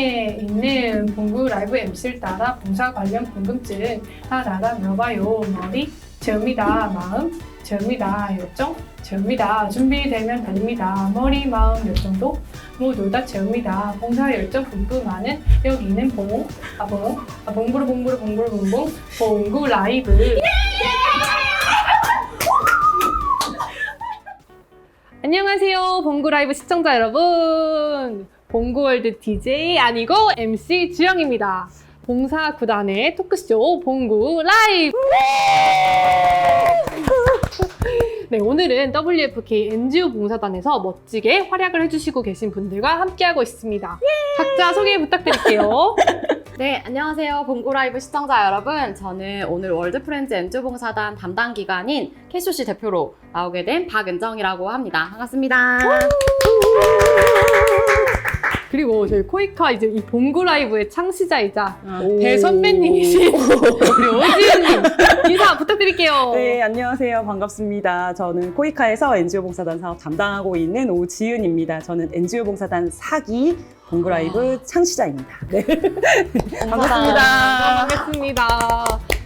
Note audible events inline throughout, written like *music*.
있는 봉구 라이브 MC를 따라 봉사 관련 궁금증 하나하나 물어봐요. 머리 재웁니다. 마음 재웁니다. 열정 재웁니다. 준비되면 달립니다. 머리, 마음, 열정도 모두 다 재웁니다. 봉사 열정 뿜뿜하는 여기는 봉, 아 봉, 아 봉부르 봉부르 봉부르 봉봉 봉구 라이브. 안녕하세요, 봉구 라이브 시청자 여러분. 봉구월드 DJ 아니고 MC 주영입니다. 봉사 구단의 토크쇼 봉구 라이브. 네, 오늘은 WFK NGO 봉사단에서 멋지게 활약을 해주시고 계신 분들과 함께하고 있습니다. 각자 소개 부탁드릴게요. 네, 안녕하세요. 봉고라이브 시청자 여러분. 저는 오늘 월드프렌즈 엔조봉사단 담당 기관인 캐쇼시 대표로 나오게 된 박은정이라고 합니다. 반갑습니다. 그리고 저희 코이카 이제 이 봉구 라이브의 창시자이자 오. 대선배님이신 *laughs* 우리 *laughs* 오지은님 인사 부탁드릴게요. 네, 안녕하세요. 반갑습니다. 저는 코이카에서 NGO 봉사단 사업 담당하고 있는 오지은입니다. 저는 NGO 봉사단 4기 공그라이브 창시자입니다. 네. 반갑습니다. 반갑습니다.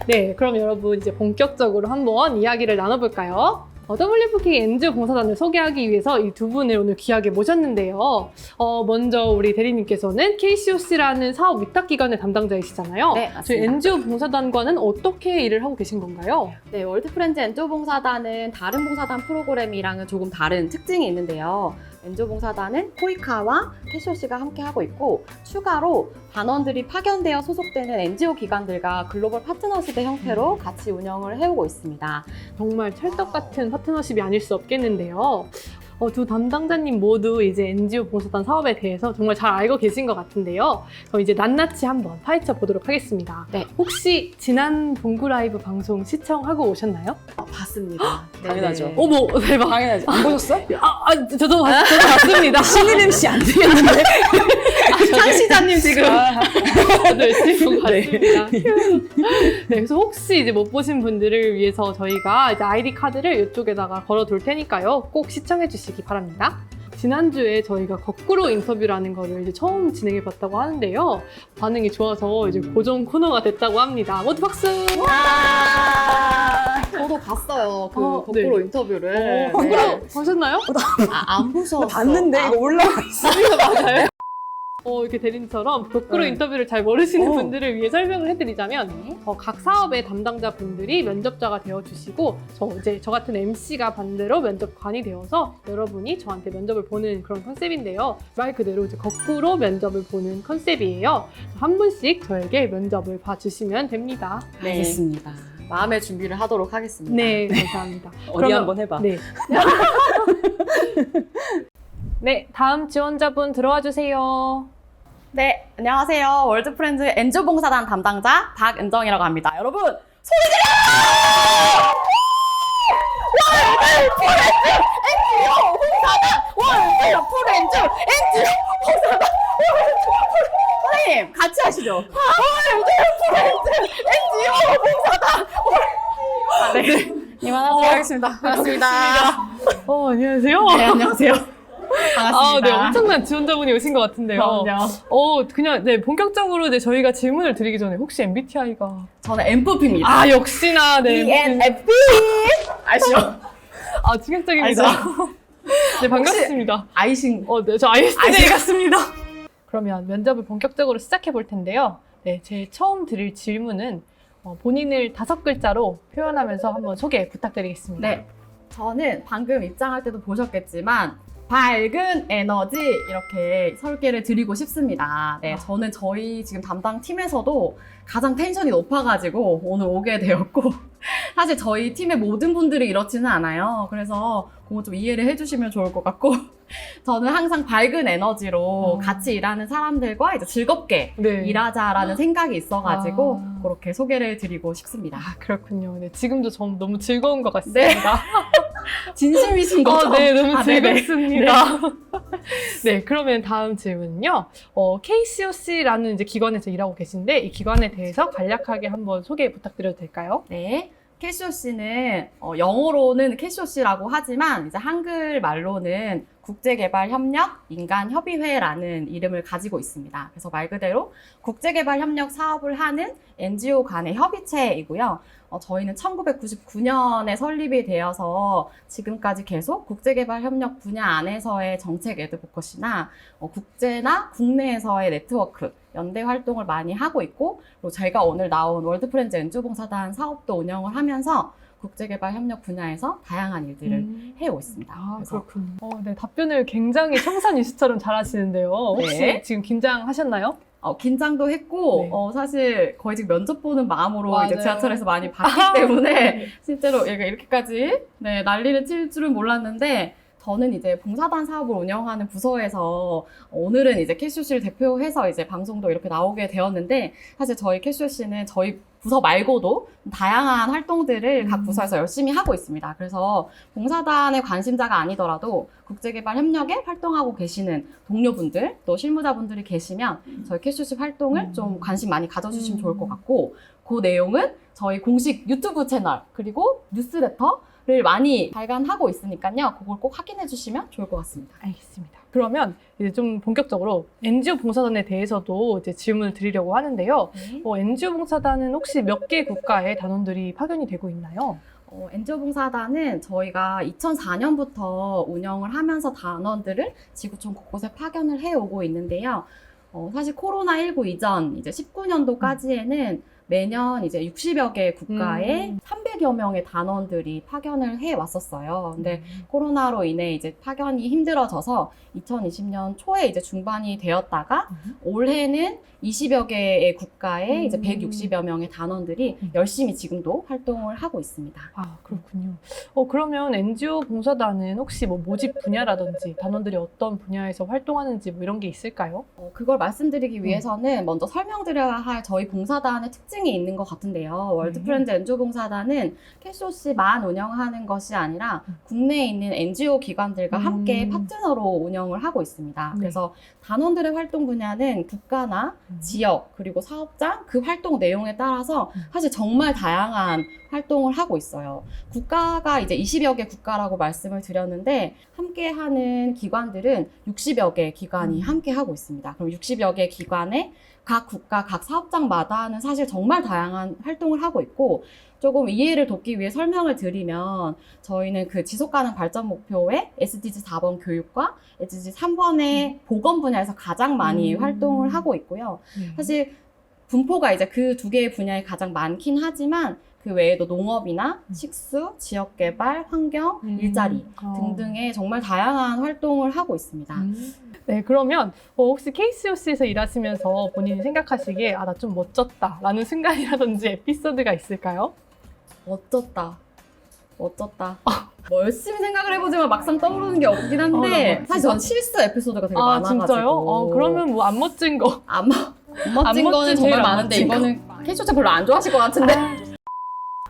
네, 그럼 여러분 이제 본격적으로 한번 이야기를 나눠볼까요? 어, WFK NGO 봉사단을 소개하기 위해서 이 두 분을 오늘 귀하게 모셨는데요. 어, 먼저 우리 대리님께서는 KCOC라는 사업 위탁 기관의 담당자이시잖아요. 네, 저희 맞습니다. NGO 봉사단과는 어떻게 일을 하고 계신 건가요? 네, 월드프렌즈 엔조 봉사단은 다른 봉사단 프로그램이랑은 조금 다른 특징이 있는데요. 엔조봉사단은 코이카와 캐쇼시가 함께 하고 있고 추가로 단원들이 파견되어 소속되는 NGO 기관들과 글로벌 파트너십의 형태로 같이 운영을 해오고 있습니다. 정말 찰떡 같은 파트너십이 아닐 수 없겠는데요. 어, 두 담당자님 모두 이제 NGO 봉사단 사업에 대해서 정말 잘 알고 계신 것 같은데요. 그럼 이제 낱낱이 한번 파헤쳐 보도록 하겠습니다. 네. 혹시 지난 봉구 라이브 방송 시청하고 오셨나요? 어, 봤습니다. 네, 당연하죠. 네. 어머 대박. 당연하지. 안 보셨어? 아, 아 저도 봤, 저도 봤습니다. 신인 MC 안 되겠는데? *laughs* *laughs* 창시자님 지금 저도 열심히 보고 네. 봤습니다. *laughs* 네, 그래서 혹시 이제 못 보신 분들을 위해서 저희가 이제 아이디 카드를 이쪽에다가 걸어둘 테니까요. 꼭 시청해 주시기 바랍니다. 지난주에 저희가 거꾸로 인터뷰라는 거를 이제 처음 진행해 봤다고 하는데요. 반응이 좋아서 이제 고정 코너가 됐다고 합니다. 모두 박수! 저도 봤어요. 그 어, 거꾸로 네. 인터뷰를. 어, 네. 거꾸로 보셨나요? 아, 안 보셨어. 봤는데 아, 이거 올라가 있어. 맞아요. 어, 이렇게 대리님처럼 거꾸로 네. 인터뷰를 잘 모르시는 어. 분들을 위해 설명을 해드리자면 네. 어, 각 사업의 담당자 분들이 면접자가 되어주시고 저 이제 저 같은 MC가 반대로 면접관이 되어서 여러분이 저한테 면접을 보는 그런 컨셉인데요. 말 그대로 이제 거꾸로 면접을 보는 컨셉이에요. 한 분씩 저에게 면접을 봐주시면 됩니다. 네. 알겠습니다. 마음의 준비를 하도록 하겠습니다. 네, 감사합니다. *laughs* 어디 한번 해봐. 네. *laughs* *laughs* 네, 다음 지원자분 들어와 주세요. 네, 안녕하세요. 월드프렌즈 엔조 봉사단 담당자 박은정이라고 합니다. 여러분, 소리 질러! 월드프렌즈 엔지오 봉사단! 월드프렌즈 엔지오 봉사단! 선생님, 같이 하시죠. 월드프렌즈 엔지오 봉사단! 아, 네. 이만하도록 하겠습니다. 반갑습니다. 어, 안녕하세요. 네, 안녕하세요. 반갑습니다. 아, 네, 엄청난 지원자분이 오신 것 같은데요. 그럼요. 어, 그냥, 네, 본격적으로 네, 저희가 질문을 드리기 전에 혹시 MBTI가. 저는 MFP입니다. 아, 역시나, 네. ENFP! 아시죠? 아, 충격적입니다. 네, 반갑습니다. 아이신 어, 네, 저 ISTJ 같습니다. 그러면 면접을 본격적으로 시작해 볼 텐데요. 네, 제 처음 드릴 질문은 어, 본인을 다섯 글자로 표현하면서 한번 소개 부탁드리겠습니다. 네. 저는 방금 입장할 때도 보셨겠지만 밝은 에너지 이렇게 설계를 드리고 싶습니다. 네, 아. 저는 저희 지금 담당 팀에서도 가장 텐션이 높아가지고 오늘 오게 되었고 *laughs* 사실 저희 팀의 모든 분들이 이렇지는 않아요. 그래서 그거 좀 이해를 해주시면 좋을 것 같고 *laughs* 저는 항상 밝은 에너지로 음. 같이 일하는 사람들과 이제 즐겁게 네. 일하자라는 생각이 있어가지고 아. 그렇게 소개를 드리고 싶습니다. 아, 그렇군요. 네, 지금도 전 너무 즐거운 것 같습니다. *laughs* 진심이신 거죠? 어, 네, 너무 아, 네네. 즐겁습니다. 네. 그러면 다음 질문은요. 어, KCOC라는 이제 기관에서 일하고 계신데 이 기관에 대해서 간략하게 한번 소개 부탁드려도 될까요? 네. 캐시오 씨는 어, 영어로는 캐시오 씨라고 하지만 이제 한글 말로는 국제개발협력 인간협의회라는 이름을 가지고 있습니다. 그래서 말 그대로 국제개발협력 사업을 하는 NGO 간의 협의체이고요. 어, 저희는 1999년에 설립이 되어서 지금까지 계속 국제개발협력 분야 안에서의 정책 에드보컷이나 어, 국제나 국내에서의 네트워크 연대 활동을 많이 하고 있고 그리고 제가 오늘 나온 월드 프렌즈 엔조 봉사단 사업도 운영을 하면서 국제개발 협력 분야에서 다양한 일들을 음. 해오고 있습니다. 아, 그렇군요. 어, 네, 답변을 굉장히 청산유수처럼 잘하시는데요. 혹시 네. 지금 긴장하셨나요? 어, 긴장도 했고 네. 어, 사실 거의 지금 면접 보는 마음으로 맞아요. 이제 지하철에서 많이 *laughs* 봤기 때문에 실제로 얘가 이렇게까지 네, 난리를 칠 줄은 몰랐는데 저는 이제 봉사단 사업을 운영하는 부서에서 오늘은 이제 캐슈씨를 대표해서 이제 방송도 이렇게 나오게 되었는데 사실 저희 캐슈씨는 저희 부서 말고도 다양한 활동들을 각 음. 부서에서 열심히 하고 있습니다. 그래서 봉사단의 관심자가 아니더라도 국제개발 협력에 활동하고 계시는 동료분들 또 실무자분들이 계시면 저희 캐슈씨 활동을 음. 좀 관심 많이 가져주시면 음. 좋을 것 같고 그 내용은 저희 공식 유튜브 채널 그리고 뉴스레터 를 많이 발간하고 있으니까요. 그걸 꼭 확인해 주시면 좋을 것 같습니다. 알겠습니다. 그러면 이제 좀 본격적으로 NGO 봉사단에 대해서도 이제 질문을 드리려고 하는데요. 어, NGO 봉사단은 혹시 몇 개 국가에 단원들이 파견이 되고 있나요? 어, 엔지오 봉사단은 저희가 2004년부터 운영을 하면서 단원들을 지구촌 곳곳에 파견을 해오고 있는데요. 어, 사실 코로나19 이전 이제 19년도까지에는 매년 이제 60여 개 국가에 음. 300여 명의 단원들이 파견을 해 왔었어요. 근데 음. 코로나로 인해 이제 파견이 힘들어져서 2020년 초에 이제 중반이 되었다가 음. 올해는 20여 개의 국가에 이제 음. 160여 명의 단원들이 음. 열심히 지금도 활동을 하고 있습니다. 아, 그렇군요. 어, 그러면 NGO 봉사단은 혹시 뭐 모집 분야라든지 단원들이 어떤 분야에서 활동하는지 뭐 이런 게 있을까요? 어, 그걸 말씀드리기 음. 위해서는 먼저 설명드려야 할 저희 봉사단의 특징 이 있는 것 같은데요. 월드 네. 프렌즈 엔조 봉사단은 캐쇼씨만 운영하는 것이 아니라 음. 국내에 있는 NGO 기관들과 음. 함께 파트너로 운영을 하고 있습니다. 네. 그래서 단원들의 활동 분야는 국가나 음. 지역 그리고 사업장 그 활동 내용에 따라서 음. 사실 정말 다양한 활동을 하고 있어요. 국가가 이제 20여 개 국가라고 말씀을 드렸는데 함께 하는 기관들은 60여 개 기관이 음. 함께 하고 있습니다. 그럼 60여 개 기관에 각 국가 각 사업장마다는 사실 정말 다양한 활동을 하고 있고 조금 이해를 돕기 위해 설명을 드리면 저희는 그 지속 가능 발전 목표의 SDG 4번 교육과 SDG 3번의 보건 분야에서 가장 많이 음. 활동을 하고 있고요. 네. 사실 분포가 이제 그 두 개의 분야에 가장 많긴 하지만 그 외에도 농업이나 음. 식수, 지역 개발, 환경, 음. 일자리 어. 등등의 정말 다양한 활동을 하고 있습니다. 음. 네, 그러면 어, 혹시 KCOC에서 일하시면서 본인이 생각하시기에 아, 나 좀 멋졌다라는 *laughs* 순간이라든지 에피소드가 있을까요? 멋졌다. 멋졌다. 뭐 열심히 생각을 해보지만 막상 떠오르는 게 없긴 한데 어, 나 사실 전 실수 에피소드가 되게 아, 많아가지고 진짜요? 어, 그러면 뭐 안 멋진 거. 안, 멋- 안 멋진 안 거는 멋진 정말 안 많은데 멋진 거. 이거는 캐쇼차 별로 안 좋아하실 것 같은데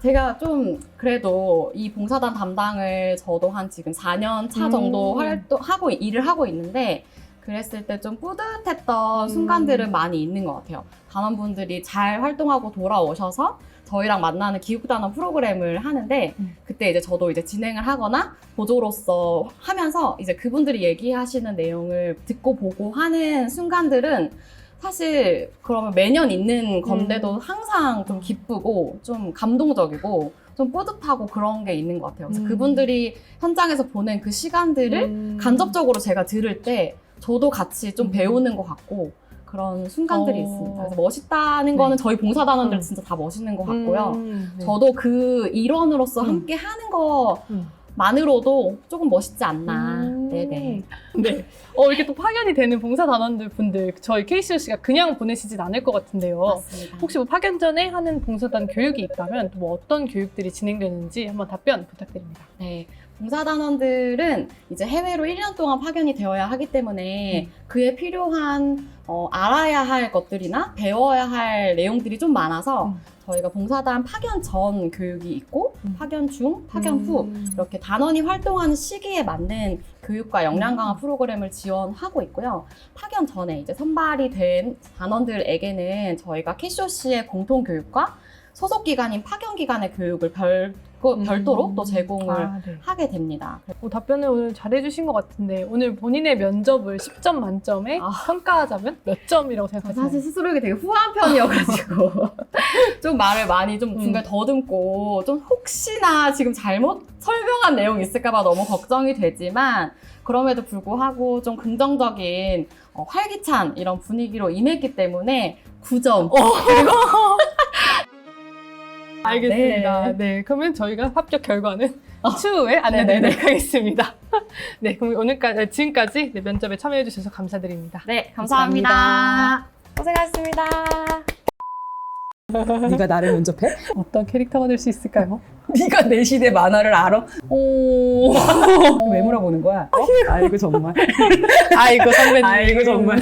제가 좀 그래도 이 봉사단 담당을 저도 한 지금 4년 차 정도 음. 활동 하고 일을 하고 있는데 그랬을 때 좀 뿌듯했던 음. 순간들은 많이 있는 것 같아요. 단원분들이 잘 활동하고 돌아오셔서 저희랑 만나는 기획단원 프로그램을 하는데 음. 그때 이제 저도 이제 진행을 하거나 보조로서 하면서 이제 그분들이 얘기하시는 내용을 듣고 보고 하는 순간들은 사실 그러면 매년 있는 건데도 음. 항상 좀 기쁘고 좀 감동적이고 좀 뿌듯하고 그런 게 있는 것 같아요. 그래서 음. 그분들이 현장에서 보낸 그 시간들을 음. 간접적으로 제가 들을 때 저도 같이 좀 음. 배우는 것 같고 그런 순간들이 어. 있습니다. 그래서 멋있다는 네. 거는 저희 봉사단원들 음. 진짜 다 멋있는 것 같고요. 음, 네. 저도 그 일원으로서 음. 함께 하는 것만으로도 음. 조금 멋있지 않나. 음. 네네. 네. 어, 이렇게 또 파견이 되는 봉사단원들 분들 저희 KCOC가 그냥 보내시진 않을 것 같은데요. 맞습니다. 혹시 뭐 파견 전에 하는 봉사단 교육이 있다면 또 뭐 어떤 교육들이 진행되는지 한번 답변 부탁드립니다. 네. 봉사단원들은 이제 해외로 1년 동안 파견이 되어야 하기 때문에 음. 그에 필요한 어, 알아야 할 것들이나 배워야 할 내용들이 좀 많아서 음. 저희가 봉사단 파견 전 교육이 있고 음. 파견 중, 파견 후 음. 이렇게 단원이 활동하는 시기에 맞는 교육과 역량 음. 강화 프로그램을 지원하고 있고요. 파견 전에 이제 선발이 된 단원들에게는 저희가 캐쇼씨의 공통 교육과 소속 기관인 파견 기관의 교육을 별, 그 별도로 또 제공을 아, 네. 하게 됩니다. 어, 답변을 오늘 잘해주신 것 같은데 오늘 본인의 면접을 10점 만점에 아. 평가하자면 몇 점이라고 저 생각하세요? 사실 스스로에게 되게 후한 편이어가지고 *laughs* 좀 말을 많이 좀 음. 중간에 더듬고 좀 혹시나 지금 잘못 설명한 내용이 있을까봐 너무 걱정이 되지만 그럼에도 불구하고 좀 긍정적인 어, 활기찬 이런 분위기로 임했기 때문에 9점. *laughs* 알겠습니다. 네. 네. 그러면 저희가 합격 결과는 어. 추후에 네네네. 안내드리도록 하겠습니다. *laughs* 네, 그럼 오늘까지 지금까지 네, 면접에 참여해주셔서 감사드립니다. 네, 감사합니다. 고생하셨습니다. *laughs* 네가 나를 면접해? 어떤 캐릭터가 될 수 있을까요? *laughs* 네가 내 시대 만화를 알아? 오. 왜 물어보는 거야? 어? 아이고 정말. 아이고 선배님. 아이고 정말.